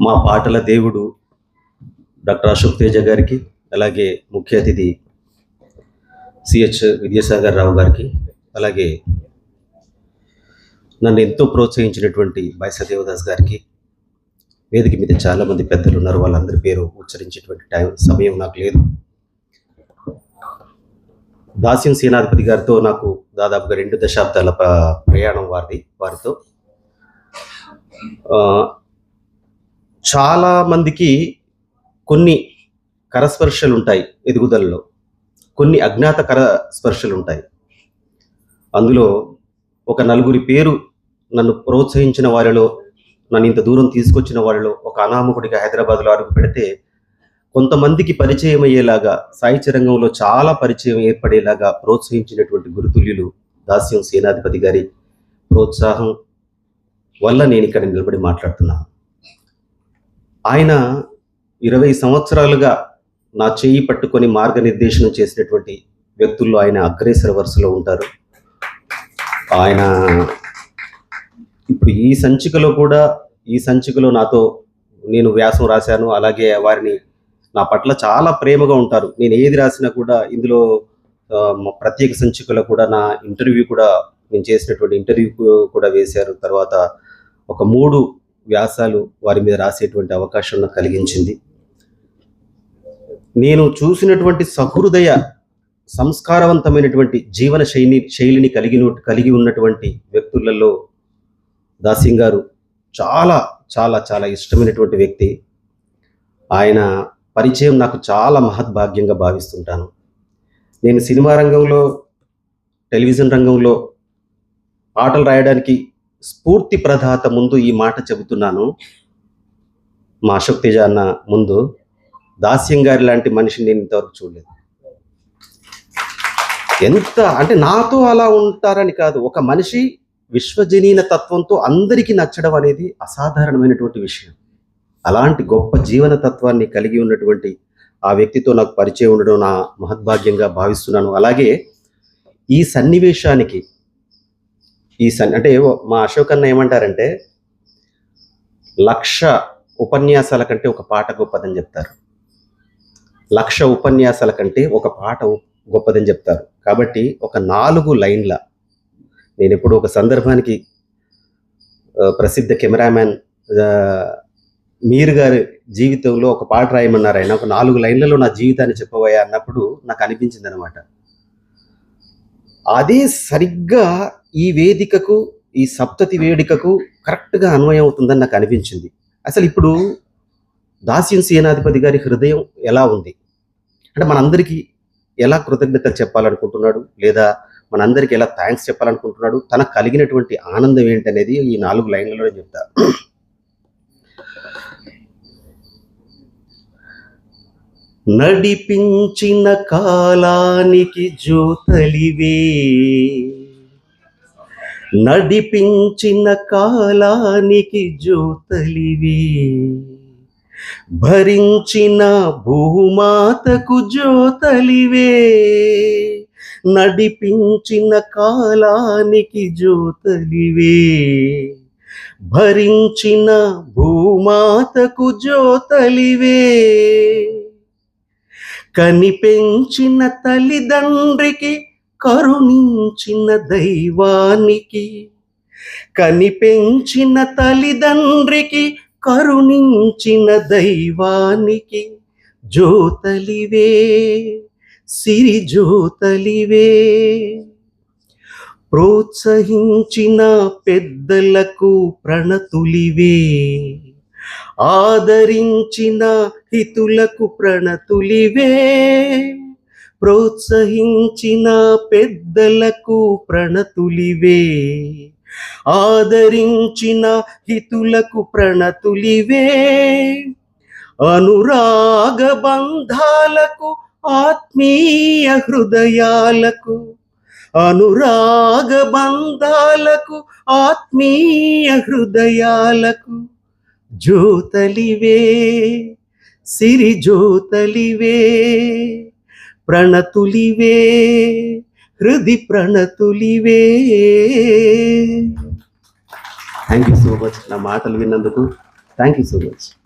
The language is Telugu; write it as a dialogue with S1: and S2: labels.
S1: మా పాటల దేవుడు డాక్టర్ అశోక్ తేజ గారికి అలాగే ముఖ్య అతిథి సిహెచ్ విద్యాసాగర్ రావు గారికి అలాగే నన్ను ఎంతో ప్రోత్సహించినటువంటి బైస దేవదాస్ గారికి వేదిక మీద చాలామంది పెద్దలు ఉన్నారు వాళ్ళందరి పేరు ఉచ్చరించేటువంటి టైం సమయం నాకు లేదు. దాస్యం సేనాధిపతి గారితో నాకు దాదాపుగా రెండు దశాబ్దాల ప్రయాణం వారిది వారితో చాలా మందికి కొన్ని కరస్పర్శలు ఉంటాయి ఎదుగుదలలో. కొన్ని అజ్ఞాత కర స్పర్శలు ఉంటాయి. అందులో ఒక నలుగురి పేరు నన్ను ప్రోత్సహించిన వారిలో నన్ను ఇంత దూరం తీసుకొచ్చిన వారిలో ఒక అనామకుడిగా హైదరాబాద్లో అడుగు పెడితే కొంతమందికి పరిచయం అయ్యేలాగా సాహిత్య రంగంలో చాలా పరిచయం ఏర్పడేలాగా ప్రోత్సహించినటువంటి గురుతుల్యులు దాస్యం సేనాధిపతి గారి ప్రోత్సాహం వల్ల నేను ఇక్కడ నిలబడి మాట్లాడుతున్నాను. ఆయన ఇరవై సంవత్సరాలుగా నా చేయి పట్టుకొని మార్గనిర్దేశనం చేసినటువంటి వ్యక్తుల్లో ఆయన అగ్రేసర వరుసలో ఉంటారు. ఆయన ఇప్పుడు ఈ సంచికలో కూడా ఈ సంచికలో నాతో నేను వ్యాసం రాశాను. అలాగే వారిని నా పట్ల చాలా ప్రేమగా ఉంటారు. నేను ఏది రాసినా కూడా ఇందులో ప్రత్యేక సంచికలో కూడా నా ఇంటర్వ్యూ కూడా నేను చేసినటువంటి ఇంటర్వ్యూ కూడా వేశారు. తర్వాత ఒక మూడు వ్యాసాలు వారి మీద రాసేటువంటి అవకాశం కలిగించింది. నేను చూసినటువంటి సహృదయ సంస్కారవంతమైనటువంటి జీవన శైలి శైలిని కలిగి కలిగి ఉన్నటువంటి వ్యక్తులలో దాసింగ్ గారు చాలా చాలా చాలా ఇష్టమైనటువంటి వ్యక్తి. ఆయన పరిచయం నాకు చాలా మహద్భాగ్యంగా భావిస్తుంటాను. నేను సినిమా రంగంలో టెలివిజన్ రంగంలో పాటలు రాయడానికి స్ఫూర్తి ప్రదాత ముందు ఈ మాట చెబుతున్నాను. మా అశోక్ అన్న ముందు దాస్యం గారి లాంటి మనిషిని నేను ఇంతవరకు చూడలేదు. ఎంత అంటే నాతో అలా ఉంటారని కాదు. ఒక మనిషి విశ్వజనీన తత్వంతో అందరికీ నచ్చడం అనేది అసాధారణమైనటువంటి విషయం. అలాంటి గొప్ప జీవన తత్వాన్ని కలిగి ఉన్నటువంటి ఆ వ్యక్తితో నాకు పరిచయం ఉండడం నా మహద్భాగ్యంగా భావిస్తున్నాను. అలాగే ఈ సన్నివేశానికి ఈ సన్ అంటే మా అశోక్ అన్న ఏమంటారంటే లక్ష ఉపన్యాసాల కంటే ఒక పాట గొప్పదని చెప్తారు. లక్ష ఉపన్యాసాల కంటే ఒక పాట గొప్పదని చెప్తారు. కాబట్టి ఒక నాలుగు లైన్ల నేను ఎప్పుడు ఒక సందర్భానికి ప్రసిద్ధ కెమెరామ్యాన్ మీరు గారి జీవితంలో ఒక పాట రాయమన్నారు ఆయన ఒక నాలుగు లైన్లలో నా జీవితాన్ని చెప్పబోయా అన్నప్పుడు నాకు అనిపించింది అనమాట అదే సరిగ్గా ఈ వేదికకు ఈ సప్తతి వేదికకు కరెక్ట్గా అన్వయం అవుతుందని నాకు అనిపించింది. అసలు ఇప్పుడు దాస్యం సేనాధిపతి గారి హృదయం ఎలా ఉంది? అంటే మనందరికీ ఎలా కృతజ్ఞతలు చెప్పాలనుకుంటున్నాడు? లేదా మనందరికీ ఎలా థ్యాంక్స్ చెప్పాలనుకుంటున్నాడు? తనకు కలిగినటువంటి ఆనందం ఏంటనేది ఈ నాలుగు లైన్లలో చెప్తా. నడిపించిన కాలానికి జ్యోతలివే నడిపించిన కాలానికి జ్యోతలివే భరించిన భూమాతకు జ్యోతలివే నడిపించిన కాలానికి జ్యోతలివే భరించిన భూమాతకు జ్యోతలివే కనిపెంచిన తల్లిదండ్రికి కరుణించిన దైవానికి. కనిపెంచిన తల్లిదండ్రికి కరుణించిన దైవానికి. జ్యోతలివే సిరి జ్యోతలివే ప్రోత్సహించిన పెద్దలకు ప్రణతులివే. ఆదరించిన హితులకు ప్రణతులివే ప్రోత్సహించిన పెద్దలకు ప్రణతులివే. ఆదరించిన హితులకు ప్రణతులివే అనురాగ బంధాలకు ఆత్మీయ హృదయాలకు అనురాగ బంధాలకు ఆత్మీయ హృదయాలకు. జ్యోతలివే సిరి జ్యోతలివే ప్రణతులివే హృది ప్రణతులివే. థ్యాంక్ యూ సో మచ్ నా మాటలు విన్నందుకు. Thank you so much